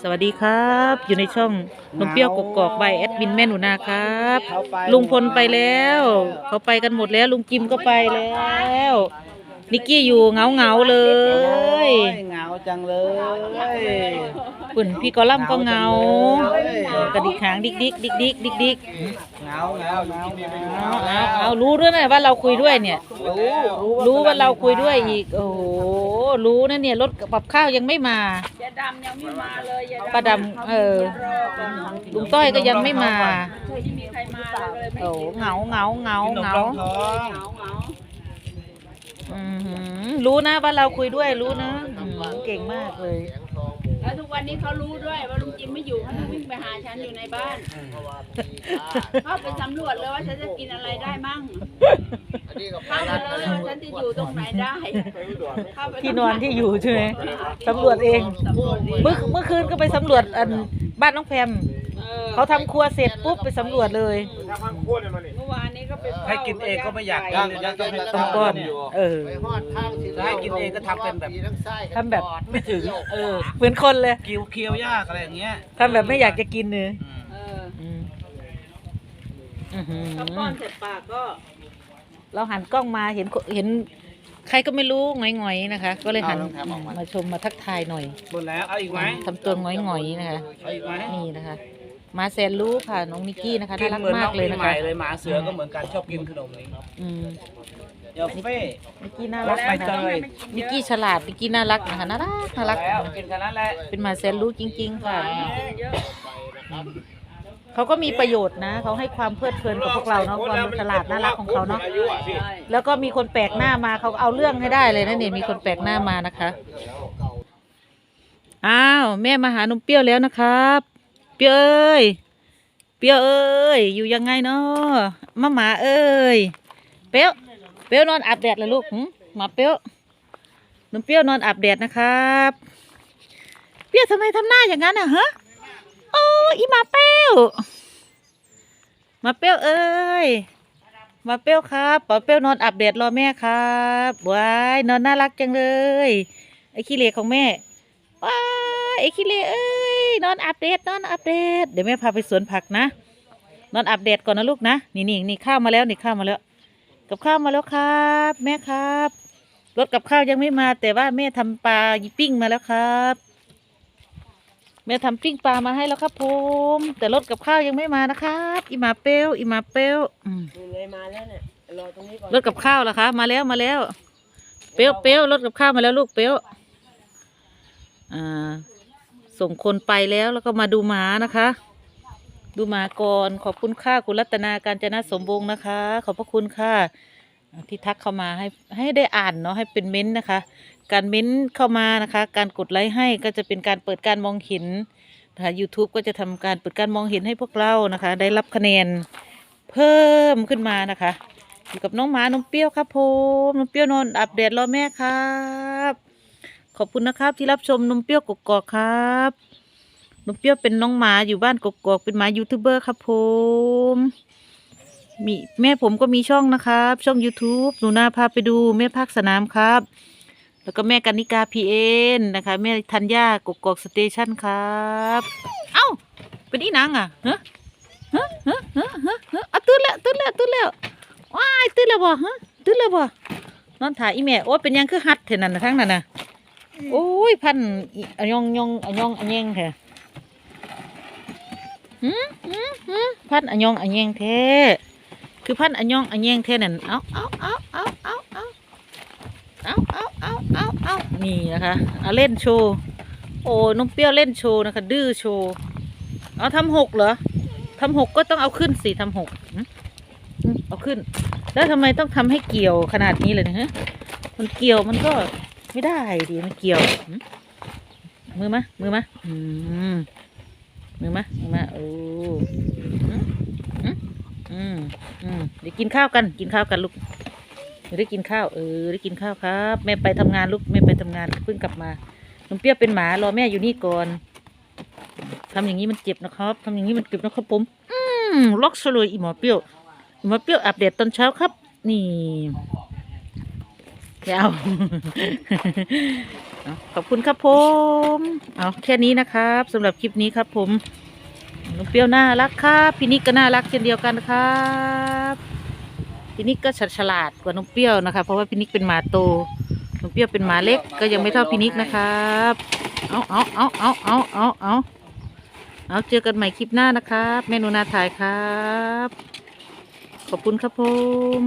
สวัสดีครับ อยู่ในช่องนมเปรี้ยวกกอกใบแอดมินแม่หนูนาครับ ลุงพลไปแล้ว เขาไปกันหมดแล้วลุงกิมก็ไปแล้วนิกกี้อยู่เงาเงาๆเลย โอ้เหงาจังเลย ปุ่นพี่กอลัมน์ก็เหงาเออกระดิกหางดิกดิกดิกดิกดิกดิกเหงาเหงาเหงาเหงาเอาเอาเอารู้ด้วยนะว่าเราคุยด้วยเนี่ย รู้รู้ว่าเราคุยด้วยอีก โอ้โห รู้นะเนี่ยรถกับข้าวยังไม่มา ยาดำยังไม่มาเลยยาดำป้าดำเออลุงต้อยก็ยังไม่มาเคยที่มีใครมาเลยไม่โอ้โหเหงาเหงาเหงากินนมเหงารองท้องเหงาเหงาอือหือรู้นะว่าเราคุยด้วยรู้นะอืมเก่งมากเลยแล้ว ทุกวันนี้เขารู้ด้วยว่าลุงจิมไม่อยู่เขาต้องวิ่งไปหาฉันอยู่ในบ้านเขาไปสำรวจเลยว่าฉันจะกินอะไรได้มั่งเข้าไปเลยว่าฉันจะอยู่ตรงไหนได้เข้าไปที่นอนที่อยู่ใช่ไหมสำรวจเองสำรวจเองเมื่อเมื่อคืนก็ไปสำรวจอันบ้านน้องแพม เออเขาทำครัวเสร็จปุ๊บไปสำรวจเลยเมื่อวานนี้ก็ไปฝ้าให้กินเองก็ไม่อยากกินเลยนะต้องให้ต้มก้อนเออจะให้กินเองก็ทำเป็นแบบทำแบบ ไม่ถึง เออเหมือนคนเลยเคี้ยวเคี้ยวยากอะไรอย่างเงี้ยทำแบบไม่อยากจะกินเลยเอออืมอื้อหือถ้าป้อนเสร็จปากก็เราหันกล้องมาเห็นคนเห็น ใครก็ไม่รู้หงอยๆนะคะ ก็เลยหันมาชมมาทักทายหน่อยหมดแล้วเอาอีกไหมทำตัวหงอยๆนะคะ เอาอีกไหมนี่นะคะ มาแสนรู้ค่ะ น้องนิกกี้นะคะกิน่านรักเหมือนมาน้กองเลยปีนะใหม่คะเลยหมาเสือก็เหมือนกันชอบกินขนมนี้อืมเดี๋ยวเฟ่นิกกี้น่ารัรักกใบนะเตคะยนิกกี้ฉลาดนิกกี้น่ารักนะคะน่ารักน่ารัก แล้วกินแค่นั้นแหละเป็นหมาแสนรู้จริง ๆ ค่ะเยอะเขาก็มีประโยชน์นะเขาให้ความเพลิดเพลินกับพวกเราเนาะความฉลาดน่ารักของเขาเนาะใช่แล้วก็มีคนแปลกหน้ามาเขาก็เอาเรื่องให้ได้เลยนะเนี่ยมีคนแปลกหน้ามานะคะอ้าวแม่มาหานมเปรี้ยวแล้วนะครับ เปียวเอ้ยเปียวเอ้ยอยู่ยังไงเนาะมาหมาเอ้ยเปียวเปียวนอนอาบแดดเลยลูกหมาเปียวนมเปียวนอนอาบแดดนะครับเปียวทำไมทำหน้าอย่างนั้นอะฮะโอ้อีหมาเปียวหมาเปียวเอ้ยมาเปียวครับป๋าเปียวนอนอาบแดดรอแม่ครับว้ายนอนน่ารักจังเลยไอ้ขี้เหล็กของแม่ว้ายไอ้ขี้เหล็กเอ้ย นอนอาบแดดนอนอาบแดดเดี๋ยวแม่พาไปสวนผักนะ นอนอาบแดดก่อนนะลูกนะ นี่นี่นี่ข้าวมาแล้วนี่ข้าวมาแล้ว กับข้าวมาแล้วครับ แม่ครับรถกับข้าวยังไม่มา แต่ว่าแม่ทำปลาปิ้งมาแล้วครับ แม่ทำปิ้งปลามาให้แล้วครับผมแต่รถกับข้าวยังไม่มานะครับอีหมาเปรี้ยวอีหมาเปรี้ยวอืมเลยมาแล้วเนี่ยรอตรงนี้ก่อนรถกับข้าวล่ะคะมาแล้วมาแล้ว เปรี้ยวเปรี้ยวรถกับข้าวมาแล้วลูกเปรี้ยวอ่า ส่งคนไปแล้วแล้วก็มาดูหมานะคะ ดูหมาก่อนขอบคุณค่าคุณรัตนาการจนะสมวงนะคะ ขอบพระคุณค่ะที่ทักเข้ามาให้ให้ได้อ่านเนาะให้เป็นเม้นต์นะคะ การเม้นต์เข้ามานะคะ การกดไลค์ให้ก็จะเป็นการเปิดการมองเห็นนะคะ YouTube ก็จะทำการเปิดการมองเห็นให้พวกเรานะคะ ได้รับคะแนนเพิ่มขึ้นมานะคะอยู่กับน้องหมานมเปรี้ยวครับผมนมเปรี้ยวนอนอัปเดตรอแม่ครับ ขอบคุณนะครับที่รับชมนมเปรี้ยวกกอกครับนมเปรี้ยวเป็นน้องหมาอยู่บ้านกกอกเป็นหมายูทูบเบอร์ครับผมมีแม่ผมก็มีช่องนะครับ ช่อง YouTube หนูนาพาไปดูแม่ภาคสนามครับ แล้วก็แม่กันิกาพีเอ็นนะคะ แม่ธัญญากกอกสเตชันครับ เอ้าเป็นอีนางอะเฮ้เฮ้เฮ้เฮ้เฮ้เฮ้อะตื่นแล้วตื่นแล้วตื่นแล้วว้ายตื่นแล้วบ่ฮะตื่นแล้วบ่นอนถ่ายอีแม่โอ้เป็นยังคือฮัดเท่านั้นนะทั้งนั้นน่ะ โอ้ยพันอิอะยองยองอะยองอะแยงแท้หืมหืมหืมพันอะยองอะแยงแท้คือพันอะยองอะแยงแท้นั่นเอาเอาเอาเอาเอาเอาเอาเอาเอาเอาเอานี่นะคะเอาเล่นโชว์โอ้น้องเปรี้ยวเล่นโชว์นะคะ ดื้อโชว์เอาทำหกเหรอทำหกก็ต้องเอาขึ้นสิทำหกอืมเอาขึ้น แล้วทำไมต้องทำให้เกี่ยวขนาดนี้เลยนะฮะมันเกี่ยวมันก็ ไม่ได้ดิมันเกี่ยว มือมะมือมะอืมมือมะมือมะโอ้อืมอืมอืมเดี๋ยวกินข้าวกัน กินข้าวกันลูกเดี๋ยวได้กินข้าวเออได้กินข้าวครับแม่ไปทำงานลูกแม่ไปทำงานเพิ่งกลับมาน้องเปี้ยวเป็นหมารอแม่อยู่นี่ก่อนทำอย่างนี้มันเจ็บนะครับทำอย่างนี้มันเจ็บนะครับผมอืมล็อกเลยอีหมอเปี้ยวหมาเปี้ยวอัปเดตตอนเช้าครับ นี่ แกเอาเอาขอบคุณครับผม เอาแค่นี้นะครับสำหรับคลิปนี้ครับผมน้องเปรี้ยวน่ารักครับพี่นิกก็น่ารักเช่นเดียวกันครับพี่นิกก็ฉฉลาดกว่าน้องเปรี้ยวนะคะ เพราะว่าพี่นิกเป็นหมาโตน้องเปรี้ยวเป็นหมาเล็กก็ยังไม่เท่าพี่นิกนะครับเอาเอาเอาเอาเอาเอาเอาเอาเจอกันใหม่คลิปหน้านะครับแม่หนูนาถ่ายครับ ขอบคุณครับผม